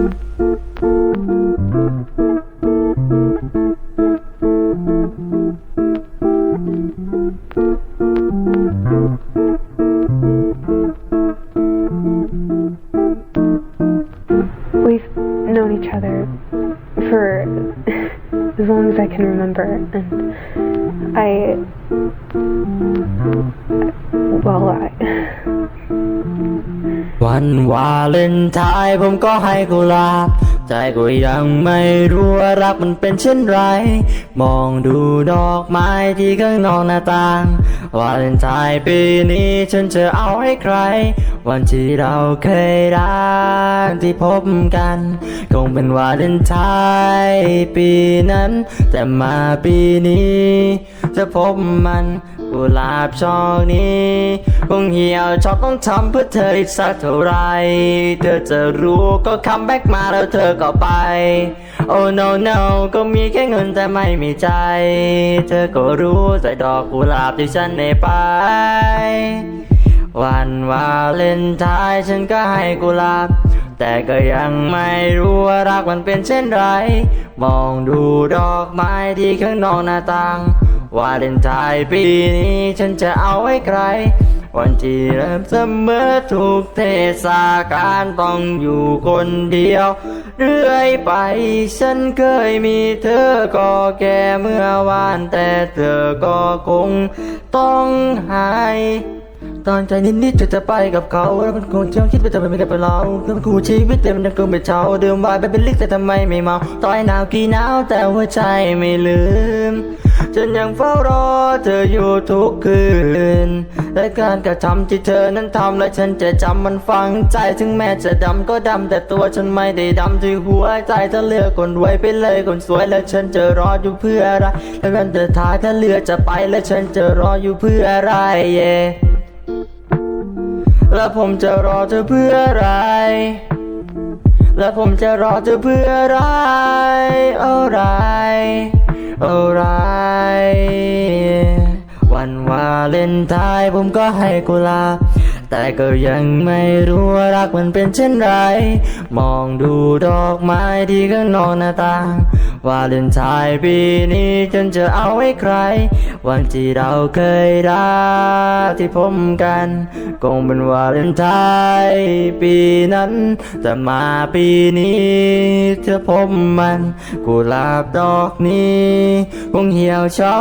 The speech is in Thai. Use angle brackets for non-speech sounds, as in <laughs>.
We've known each other for <laughs> as long as I can remember, and I, วันวาเลนไทน์ผมก็ให้กุหลาบใจก็ยังไม่รู้ว่ารักมันเป็นเช่นไร มองดูดอกไม้ที่ข้างนอกหน้าต่างวาเลนไทน์ปีนี้ฉันจะเอาให้ใครวันที่เราเคยรักที่พบกัน คงเป็นวาเลนไทน์ปีนั้น แต่มาปีนี้ จะพบมันกุหลาบช่อนี้คงเหี่ยวชอกต้องทำเพื่อเธออีกสักเท่าไร เธอจะรู้ก็คัมแบ็กมาแล้วเธอก็ไป Oh no no ก็มีแค่เงินแต่ไม่มีใจ เธอก็รู้แต่ดอกกุหลาบที่ฉันได้ไป วันวาเลนไทน์ฉันก็ให้กุหลาบ แต่ก็ยังไม่รู้ว่ารักมันเป็นเช่นไร มองดูดอกไม้ที่ข้างนอกหน้าต่างวาเลนไทน์ปีนี้ฉันจะเอาให้ใคร วันที่เริ่มเสมอทุกเทศกาลต้องอยู่คนเดียว เรื่อยไปฉันเคยมีเธอก็แก่เมื่อวาน แต่เธอก็คงต้องหาย ตอนใจนิดๆจะจะไปกับเขาแล้วมันคงเชื่อคิดว่าจะไม่ได้เป็นเราแล้วมันคู่ชีวิตแต่มันยังคงเป็นเช้าเดิมวายไปเป็นลิกแต่ทำไมไม่เมาต่อยหนาวกี่หนาวแต่หัวใจไม่ลืมฉันยังเฝ้ารอเธออยู่ทุกคืน และการกระทำที่เธอนั้นทำและฉันจะจำมันฝังใจ ถึงแม้จะดำก็ดำแต่ตัวฉันไม่ได้ดำที่หัวใจถ้าเลือกคนรวยไปเลยคนสวยแล้วฉันจะรออยู่เพื่ออะไร แล้วกันจะท้ายถ้าเลือกจะไปแล้วฉันจะรออยู่เพื่ออะไร yeah แล้วผมจะรอเธอเพื่ออะไร แล้วผมจะรอเธอเพื่ออะไร อะไรอะไรวันวาเลนไทน์ผมก็ให้กุลา แต่ก็ยังไม่รู้ว่ารักมันเป็นเช่นไร มองดูดอกไม้ที่ข้างนอกหน้าต่าง วาเลนไทน์ปีนี้ฉันจะเอาให้ใคร วันที่เราเคยรักที่พบกัน คงเป็นวาเลนไทน์ปีนั้น แต่มาปีนี้เธอพบมันกุหลาบดอกนี้คงเหี่ยวเฉา